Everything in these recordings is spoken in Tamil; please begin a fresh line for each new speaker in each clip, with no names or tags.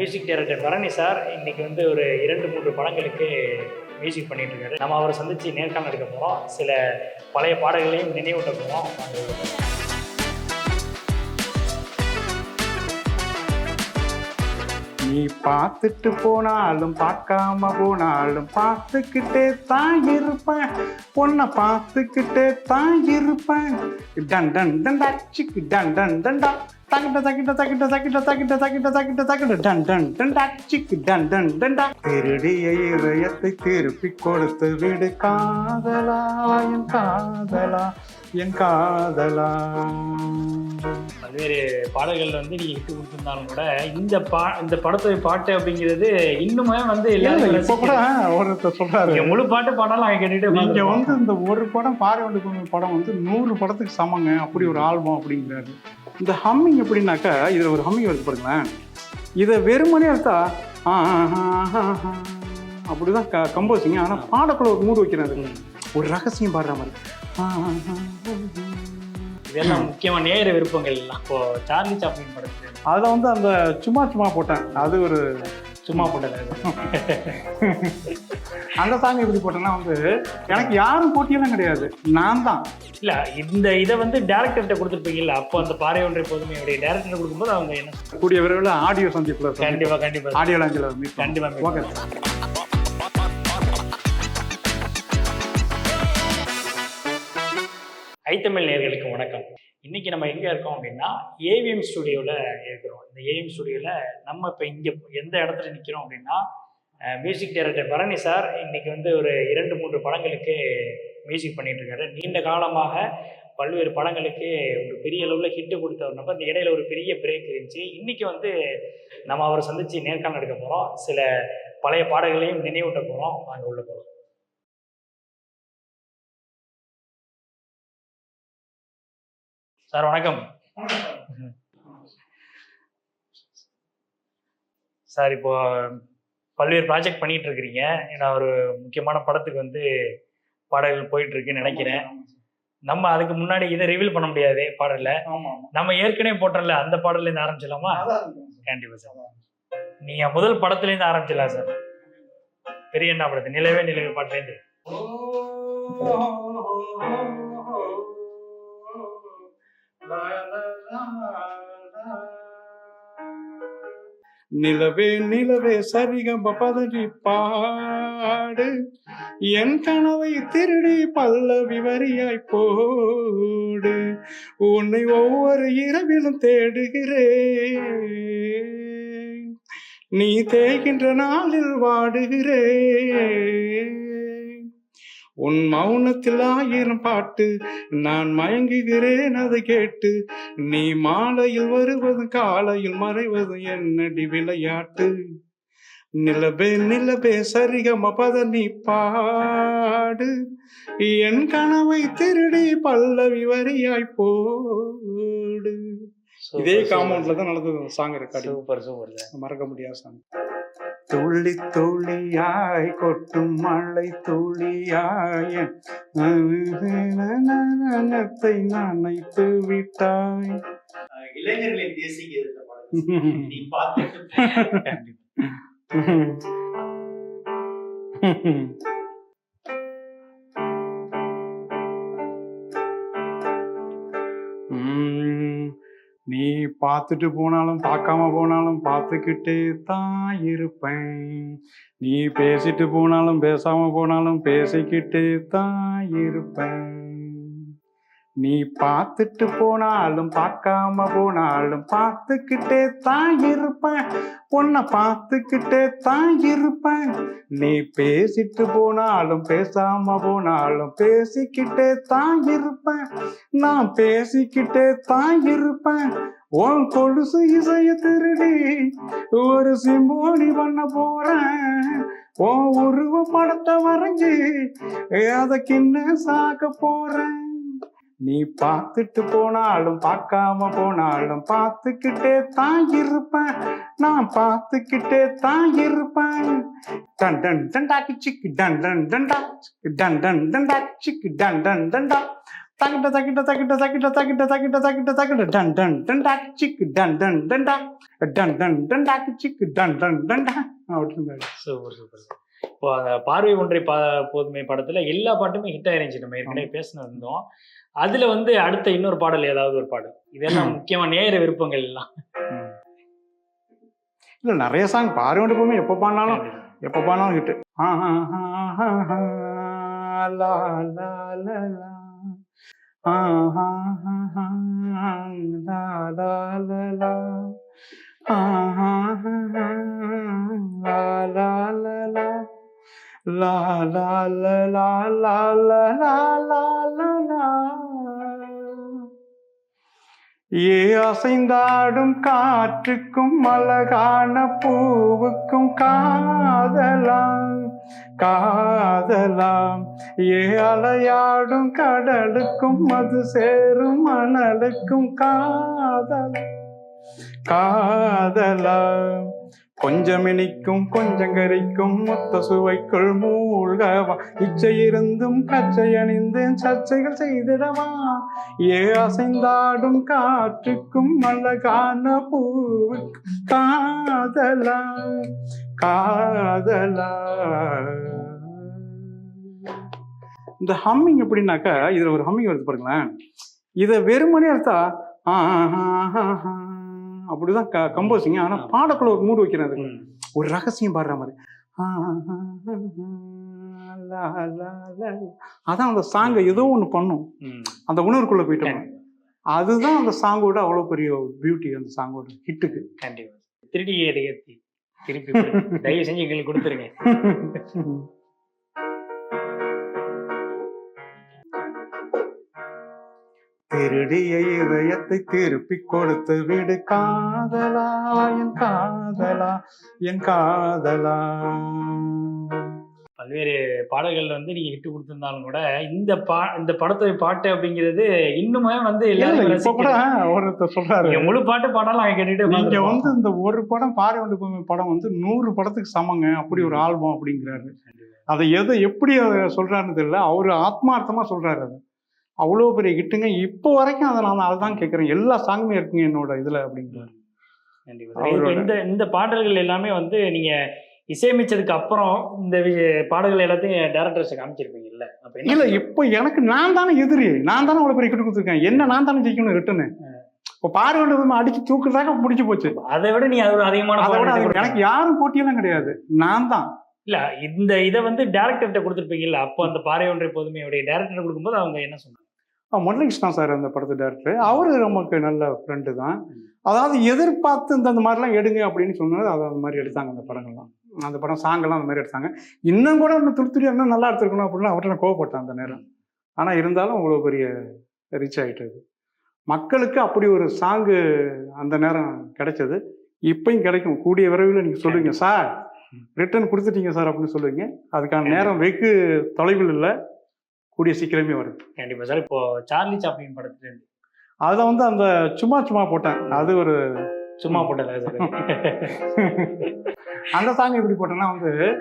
மியூசிக் டைரக்டர் பரணி சார் இன்னைக்கு வந்து ஒரு இரண்டு மூன்று படங்களுக்கு மியூசிக் பண்ணிட்டு இருக்காரு நம்ம அவரை சந்திச்சு நேர்காணல் எடுக்க போகிறோம் சில பழைய பாடல்களையும் நினைவூட்ட போகிறோம்
நீ பார்த்துட்டு போனாலும் பார்க்காம போனாலும் பார்த்துக்கிட்டே தான் இருப்பேன் பொண்ணை பார்த்துக்கிட்டே தான் இருப்பேன் டன் டன் டன் சிக்கு டன் டன் டண்டா தகிட்ட தகிட்ட தகிட்ட தகிட்ட தகிட்ட தகிட்ட தகிட்ட தகிட்ட டன் டன் டண்டா சிக்கு டன் டன் டண்டா திருடிய இதயத்தை திருப்பி கொடுத்து விடு காதலா என் காதலா என் காதலா
பல்வேறு பாடல்கள் வந்து நீங்க விட்டு கொடுத்துருந்தாலும் கூட இந்த பா இந்த படத்துடைய பாட்டு அப்படிங்கிறது இன்னுமே வந்து
இப்ப கூட. ஒருத்தர் சொல்றாரு
முழு பாட்டு பாடாலும் அவங்க கேட்டுட்டு
நீங்க. வந்து இந்த ஒரு படம் கும்மி படம் வந்து நூறு படத்துக்கு சமங்க அப்படி ஒரு ஆல்பம் அப்படிங்கிறாரு இந்த ஹம்மிங் எப்படின்னாக்கா இதுல ஒரு ஹம்மிங் வருது பாருங்களேன் இதை வெறுமனே எடுத்தா அப்படிதான் க கம்போசிங் ஆனா பாடக்குள்ள ஒரு மூடு வைக்கிறாரு ஒரு ரகசியம் பாடுற மாதிரி.
இதெல்லாம் முக்கியமா நேர விருப்பங்கள் எல்லாம் இப்போ சார்லி சாப்ளின் படத்துல
அதுல வந்து அந்த சும்மா சும்மா போட்டேன். அது ஒரு
சும்மா போட்டது
அந்த சாங் எப்படி போட்டேன்னா வந்து எனக்கு யாரும் போட்டியெல்லாம் கிடையாது. நான் தான்.
இல்ல இந்த இதை வந்து டேரக்டர்கிட்ட கொடுத்துருப்பீங்கல்ல அப்போ அந்த பாறை ஒன்றை போதுமே. டேரக்டர் கொடுக்கும்போது அவங்க என்ன?
கூடிய விரைவில் ஆடியோ சந்திப்புல
கண்டிப்பா கண்டிப்பா.
ஆடியோ லாஞ்சில் மீட்
கண்டிப்பா meet ஐத்தமிழ் நேர்களுக்கு வணக்கம். இன்னைக்கு நம்ம எங்க இருக்கோம் அப்படின்னா ஏவிஎம் ஸ்டுடியோவில் இருக்கிறோம். இந்த ஏவிஎம் ஸ்டுடியோவில் நம்ம இப்போ இங்கே எந்த இடத்துல நிற்கிறோம் அப்படின்னா மியூசிக் டைரக்டர் பரணி சார் இன்னைக்கு வந்து ஒரு இரண்டு மூன்று படங்களுக்கு மியூசிக் பண்ணிட்டு இருக்காரு. நீண்ட காலமாக பல்வேறு படங்களுக்கு ஒரு பெரிய அளவில் ஹிட்டு கொடுத்தவர்னப்ப இந்த இடையில ஒரு பெரிய பிரேக் இருந்துச்சு. இன்னைக்கு வந்து நம்ம அவரை சந்திச்சு நேர்காணல் எடுக்க போகிறோம் சில பழைய பாடல்களையும் நினைவூட்ட போகிறோம் அங்கே உள்ள போகிறோம் சார் வணக்கம். சார் இப்போ பல்வேறு ப்ராஜெக்ட் பண்ணிட்டு இருக்கிறீங்க நான் ஒரு முக்கியமான படத்துக்கு வந்து பாடல்கள் போயிட்டு இருக்குன்னு நினைக்கிறேன் நம்ம அதுக்கு முன்னாடி இதை ரிவீல் பண்ண முடியாது பாடல்ல.
ஆமா
நம்ம ஏற்கனவே போட்டோம்ல அந்த பாடல்ல இருந்து ஆரம்பிச்சிடலாமா? கண்டிப்பா சார். நீங்க முதல் படத்துல இருந்து ஆரம்பிச்சிடலாம் சார்? பெரிய என்ன படத்து? நிலவே நிலவே பாட்டுல இருந்து.
நிலவே நிலவே சரிகம்ப பதவி பாடு. என் கனவை திருடி பல்லவி வரியாய் போடு. உன்னை ஒவ்வொரு இரவிலும் தேடுகிறேன். நீ தேய்கின்ற நாளில் வாடுகிறேன். உன் மௌனத்தில் ஆயிரம் பாட்டு நான் மயங்குகிறேன் அதை கேட்டு. நீ மாலையில் வருவதும் காலையில் மறைவதும் என்னடி விளையாட்டு? நிலபே நிலபே சரிகம பத நீ பாடு. என் கனவை திருடி பல்லவி வரியாய் போடு. இதே காம்பவுண்ட்ல தான் நடந்தது சாங் ரெக்கார்டிங்.
சூப்பர் சூப்பர்
மறக்க முடியாத சாங். துள்ளி துளியாய் கொட்டும் மழை துளியாய் நனத்தை நனைத்து விட்டாய்.
இளைஞர்களின் தேசிய பாடல் நீ பார்த்துட்டு
போனாலும் பார்க்காம போனாலும் பார்த்துக்கிட்டே தான் இருப்பேன். நீ பேசிட்டு போனாலும் பேசாம போனாலும் பேசிக்கிட்டே தான் இருப்பேன். நீ பார்த்துட்டு போனாலும் பார்க்காம போனாலும் பார்த்துக்கிட்டே தான் இருப்பேன். பொண்ணை பார்த்துக்கிட்டே தான் இருப்பேன். நீ பேசிட்டு போனாலும் பேசாம போனாலும் பேசிக்கிட்டே தான் இருப்பேன். நான் பேசிக்கிட்டே தான் இருப்பேன். உன் கொலுசு இசைய திருடி ஒரு சிம்போனி பண்ண போறேன். உன் உருவ படத்தை வரைஞ்சி அதை கிண்ண சாக்க போறேன். நீ பார்த்துட்டு போனாலும் பார்க்காம போனாலும் பார்த்துக்கிட்டே தான் இருப்பேன். நான் பார்த்துக்கிட்டே தான் இருப்பேன். டன் டன் டண்டா சிக்கு டன் டன் டண்டா. டன் டன் டண்டா சிக்கு டன் டன் டண்டா. தக்கிட்ட தக்கிட்ட தக்கிட்ட தக்கிட்ட தக்கிட்ட தக்கிட்ட தக்கிட்ட தக்கிட்ட டன் டன் டன் டாக் சிக்கு டன் டன் டன் டா டன் டன் டன் டாக் சிக்கு டன் டன் டன் டா அப்படின்னு
சூப்பர் சூப்பர் இப்போ பார்வை ஒன்றை பா போதுமை படத்துல எல்லா பாட்டுமே ஹிட் ஆயிருந்துச்சு. நம்ம ஏற்கனவே பேசினு இருந்தோம். அதுல வந்து அடுத்த இன்னொரு பாடல் ஏதாவது ஒரு பாடல் இதெல்லாம் முக்கியமா நேர விருப்பங்கள் எல்லாம்
இல்ல நிறைய சாங் பாரு எப்பவுமே எப்போ பாடினாலும் எப்போ பாடினாலும் ஹிட் லா லா லா லா ஆஹா, லா லா லா La la la la la la la la la la. ஏ அசைந்தாடும் காற்றுக்கும் அழகான பூவுக்கும் காதலாம் காதலாம். ஏ அலையாடும் கடலுக்கும் அது சேரும் மணலுக்கும் காதலாம் காதலாம். கொஞ்சம் இனிக்கும் கொஞ்சம் மொத்த சுவைக்குள் மூழ்கவா. இச்சை இருந்தும் கச்சை அணிந்து சர்ச்சைகள் செய்திடவா. ஏ அசைந்தாடும் காற்றுக்கும் அழகான பூவுக்கும் காதலா காதலா. இந்த ஹம்மிங் எப்படின்னாக்கா இதுல ஒரு ஹம்மிங் வருது பாருங்களேன். இதை வெறுமனே எடுத்தா ஆ, அப்படிதான் கம்போசிங் ஆனா பாடக்குள்ள ஒரு மூடு வைக்கிறேன் அதுக்கு. ஒரு ரகசியம் பாடுற மாதிரி. அதான் அந்த சாங்கை ஏதோ ஒண்ணு பண்ணும். அந்த உணர்வுக்குள்ள போயிட்டோம் அதுதான் அந்த சாங்கோட அவ்வளவு பெரிய பியூட்டி அந்த சாங்கோட ஹிட்டுக்கு
கண்டிப்பா. திருடி திருப்பி. தயவு செஞ்சு எங்களுக்கு கொடுத்துருங்க.
திருடிய இதயத்தை திருப்பி கொடுத்து விடு. காதலா என் காதலா என் காதலா.
பல்வேறு பாடல்கள் வந்து நீங்க ஹிட் கொடுத்திருந்தாலும் கூட இந்த பா இந்த படத்துடைய பாட்டு அப்படிங்கிறது இன்னுமே வந்து
இப்ப கூட ஒருத்தர் சொல்றாரு.
முழு பாட்டு பாடாலும் நாங்க கேட்டுட்டு
நீங்க. வந்து இந்த ஒரு படம் பாறை வண்டு பூமி படம் வந்து நூறு படத்துக்கு சமங்க அப்படி ஒரு ஆல்பம் அப்படிங்கிறாரு. அதை எதை எப்படி சொல்றாருன்னு தெரியல அவரு ஆத்மார்த்தமா சொல்றாரு அது. அவ்வளோ பெரிய ஹிட்டுங்க இப்போ வரைக்கும் அதை நான் அதுதான் கேட்குறேன். எல்லா சாங்குமே இருக்குங்க என்னோட இதுல அப்படிங்கிறாரு
இந்த இந்த பாடல்கள் எல்லாமே வந்து நீங்க இசையமைச்சதுக்கு அப்புறம் இந்த பாடல்கள் எல்லாத்தையும் டேரக்டர்ஸ் காமிச்சிருப்பீங்கல்ல?
இல்ல இப்போ எனக்கு நான் தானே எதிரி. நான் தானே அவ்வளோ பெரிய ஹிட் கொடுத்துருக்கேன். என்ன நான் தானே ஜெயிக்கணும் ரிட்டனு இப்போ பாறை வண்டு பூமி அடிச்சு தூக்குறதாக முடிச்சு போச்சு.
அதை விட நீ அது அதிகமான
அதை விட அது. எனக்கு யாரும் போட்டியெல்லாம் கிடையாது. நான் தான்.
இல்ல இந்த இதை வந்து டேரக்டர்கிட்ட கொடுத்துருப்பீங்கல்ல? அப்போ அந்த பாறை ஒன்றை பொதுமையுடைய டேரக்டர் கொடுக்கும்போது அவங்க என்ன சொன்னாங்க?
முரளிகிருஷ்ணா சார் அந்த படத்து டேரக்டர் அவரு நமக்கு நல்ல ஃப்ரெண்டு தான். அதாவது எதிர்பார்த்து இந்த அந்த மாதிரிலாம் எடுங்க அப்படின்னு சொன்னது அது அந்த மாதிரி எடுத்தாங்க அந்த படங்கள்லாம் அந்த படம் சாங்கெல்லாம் அந்த மாதிரி எடுத்தாங்க. இன்னும் கூட இன்னும் துருத்துரி இன்னும் நல்லா எடுத்துருக்கணும் அப்படின்னு அவர்கிட்ட நான் கோவப்பட்டேன் அந்த நேரம். ஆனால் இருந்தாலும் அவ்வளோ பெரிய ரீச் ஆகிட்டது மக்களுக்கு அப்படி ஒரு சாங்கு அந்த நேரம் கிடைச்சது. இப்பயும் கிடைக்கும். கூடிய விரைவில் நீங்கள் சொல்லுவீங்க சார் ரிட்டர்ன் கொடுத்துட்டீங்க சார் அப்படின்னு சொல்லுவீங்க. அதுக்கான நேரம் வெகு தொலைவில் இல்லை. கூடிய சீக்கிரமே வரும்.
கண்டிப்பா சார். இப்போ சார்லி சாப்ளின் படத்துல இருந்து
அதை வந்து அந்த சும்மா சும்மா போட்டேன். அது ஒரு
சும்மா போட்டதா சார்?
அந்த சாங் எப்படி போட்டேன்னா வந்து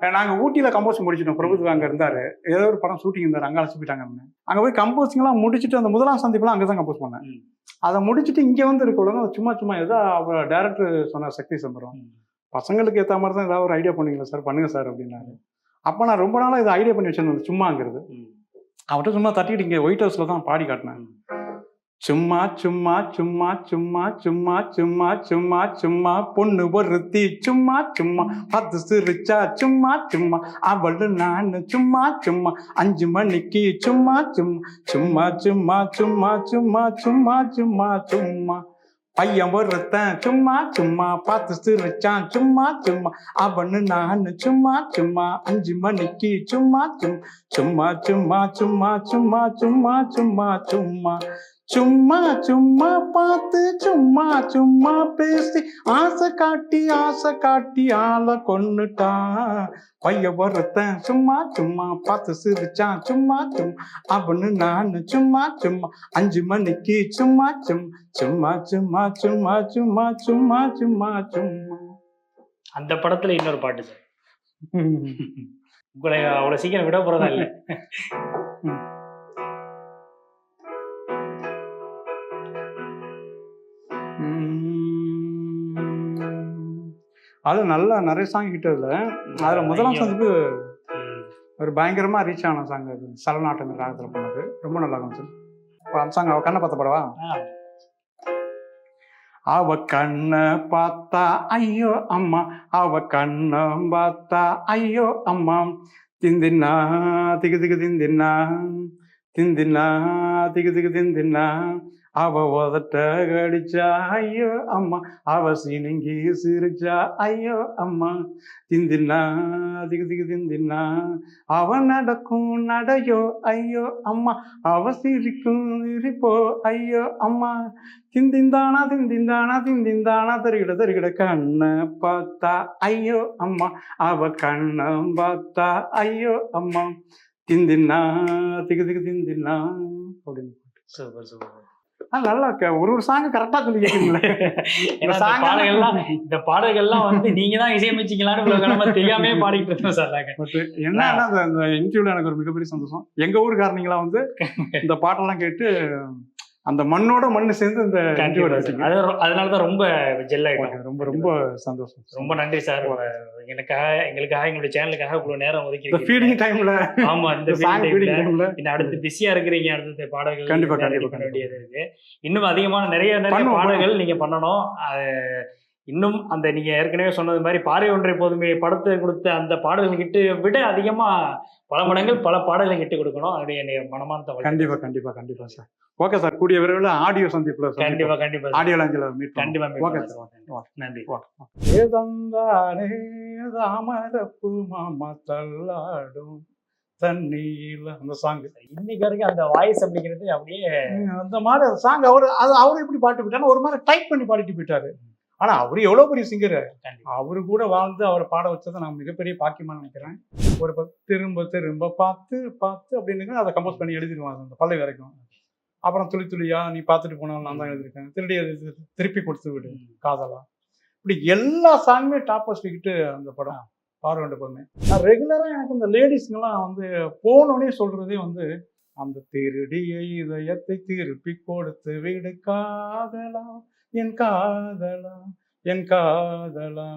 அஹ் நாங்க ஊட்டியில கம்போஸ் முடிச்சிட்டோம். பிரபுத்வா அங்க இருந்தாரு. ஏதோ ஒரு படம் ஷூட்டிங் இருந்தாரு. அங்க அழைச்சு போயிட்டாங்க என்ன. அங்க போய் கம்போசிங் எல்லாம் முடிச்சுட்டு அந்த முதலாம் சந்திப்புலாம் அங்கதான் கம்போஸ் பண்ணேன். அதை முடிச்சுட்டு இங்க வந்து இருக்கணும் சும்மா சும்மா ஏதோ அவர் டேரக்டர் சொன்னார் சக்தி சம்பரம். பசங்களுக்கு ஏத்த மாதிரி தான் ஏதாவது ஒரு ஐடியா பண்ணீங்களா சார்? பண்ணுங்க சார் அப்படின்னாரு. அப்ப நான் ரொம்ப நாளா இது ஐடியா பண்ணி வச்சிருந்தேன். சும்மாங்கிறது. அவர்கிட்ட சும்மா தட்டிட்டு இங்கே ஒயிட் ஹவுஸ்ல தான் பாடி காட்டினேன் சும்மா சும்மா சும்மா சும்மா சும்மா சும்மா சும்மா சும்மா பொண்ணு ஒருத்தி சும்மா சும்மா பத்து சிரிச்சா சும்மா சும்மா அவளு நான் சும்மா சும்மா அஞ்சு மணிக்கு சும்மா சும்மா சும்மா சும்மா சும்மா சும்மா சும்மா சும்மா பையன் ஒருத்தன் சும்மா சும்மா பார்த்து சிரிச்சான் சும்மா சும்மா. அவனு நானு சும்மா சும்மா. அஞ்சு மணிக்கு சும்மா சும்மா சும்மா சும்மா சும்மா சும்மா சும்மா சும்மா. சும்மா சும்மா பார்த்து சும்மா சும்மா பேசி ஆசை காட்டி ஆசை காட்டி ஆளை கொன்னுட்டான் பைய ஒருத்தன் சும்மா சும்மா பார்த்து சிரிச்சான் சும்மா சும்மா அவனு நானு சும்மா சும்மா அஞ்சு மணிக்கு சும்மா சும்மா சும்மா சும்மா சும்மா சும்மா சும்மா சும்மா.
அந்த படத்துல இன்னொரு பாட்டு சார். உங்களை அவ்வளவு சீக்கிரம் விட போறதா இல்ல.
அது நல்லா நிறைய சாங் ஹிட் அதில் அதில் முதலாம். சந்திப்பு. ஒரு பயங்கரமா ரீச் ஆன சாங் அது. சலநாட்டம் ராகத்தில் பண்ணது ரொம்ப நல்லா இருந்துச்சு. இப்போ அந்த சாங் அவ கண்ணை பார்த்த படவா. அவ கண்ணை பார்த்தா ஐயோ அம்மா. அவ கண்ணை பார்த்தா ஐயோ அம்மா. திந்தின்னா திகு திகு திந்தின்னா திந்தின்னா திகு திகு திந்தின்னா அவ உதட்ட கடிச்சா ஐயோ அம்மா. அவ சினுங்கி சிரிச்சா ஐயோ அம்மா. திந்தின்னா திகு திகு திந்தின்னா அவ நடக்கும் நடையோ ஐயோ அம்மா. அவ சிரிக்கும் சிரிப்போ ஐயோ அம்மா. திந்திந்தானா திந்திந்தானா திந்திந்தானா தருகிட தருகிட கண்ணை பார்த்தா ஐயோ அம்மா. அவ கண்ணை பார்த்தா ஐயோ அம்மா. திந்தின்னா திகு திகு திந்தின்னா அப்படின்னு.
Super super.
நல்லா ஒரு ஒரு சாங் கரெக்டா சொல்லிக்கிறீங்களே
இந்த பாடல்கள்லாம் இந்த பாடல்கள்லாம் வந்து நீங்க தான் இவ்வளவு காலமா தெரியாமே பாடிட்டு இருந்தோம் சார்
என்னன்னா அந்த இந்த இன்டர்வியூல எனக்கு ஒரு மிகப்பெரிய சந்தோஷம். எங்க ஊருக்காரங்களா வந்து இந்த பாட்டெல்லாம் கேட்டு அந்த மண்ணோட மண்ணு சேர்ந்து இந்த இன்டர்வியூ
கண்டிப்பா சார்.
எடுத்தீங்க
அது அதனாலதான் ரொம்ப ஜெல்
ரொம்ப ரொம்ப சந்தோஷம்.
ரொம்ப நன்றி சார். எனக்காக எங்களுக்காக எங்களுடைய சேனலுக்காக இவ்வளவு நேரம் ஒதுக்கி
ஃபீடிங் டைம்ல
ஆமா இந்த
ஃபீடிங் டைம்ல
இன்னும் அடுத்து பிஸியா இருக்கிறீங்க அடுத்த பாடல்கள்
கண்டிப்பா, கண்டிப்பா.
வேண்டியது இருக்கு. இன்னும் அதிகமான நிறைய நிறைய பாடல்கள் நீங்க பண்ணணும். அது இன்னும் அந்த நீங்க ஏற்கனவே சொன்னது மாதிரி பாறை ஒன்றை போதுமே படத்தை கொடுத்த அந்த பாடல்கள் கிட்ட விட அதிகமா பல மடங்கள் பல பாடல்கள் கிட்ட கொடுக்கணும். அதோடைய என்னுடைய மனமார்ந்த.
கண்டிப்பா கண்டிப்பா கண்டிப்பா சார். Okay sir. கூடிய விரைவில் ஆடியோ சந்திப்புல
கண்டிப்பா கண்டிப்பா.
ஆடியோ லாஞ்சில் மீட்
கண்டிப்பா
ஓகே சார்.
நன்றி.
ஏதந்தானே தாமரப்பு மாமா தள்ளாடும் தண்ணீல அந்த சாங்
இன்னைக்கு வரைக்கும் அந்த வாய்ஸ் அப்படிங்கிறது அப்படியே
அந்த மாதிரி சாங் அவரு அது அவரு எப்படி பாட்டு போயிட்டாரு ஒரு மாதிரி டைப் பண்ணி பாடிட்டு போயிட்டாரு. ஆனா அவரு எவ்வளவு பெரிய சிங்கர். அவரு கூட வாழ்ந்து அவரை பாட வச்சதை நான் மிகப்பெரிய பாக்கியமா நினைக்கிறேன். ஒரு திரும்ப திரும்ப பார்த்து பார்த்து அப்படின்னு அதை கம்போஸ் பண்ணி எழுதிடுவாங்க அந்த பல்லவி வரைக்கும். அப்புறம் துளி துளியா நீ பார்த்துட்டு போனாலும் நான் தான் எழுதியிருக்கேன். திருடி திருப்பி கொடுத்து விடு காதலா. இப்படி எல்லா சாங்குமே டாப் வச்சுக்கிட்டு அந்த படம். பார்வண்ட பொண்ணு. நான் ரெகுலராக எனக்கு இந்த லேடிஸ்ங்கெல்லாம் வந்து போனோடனே சொல்றதே வந்து அந்த திருடிய இதயத்தை திருப்பி கொடுத்து விடு காதலா. என் காதலா என் காதலா.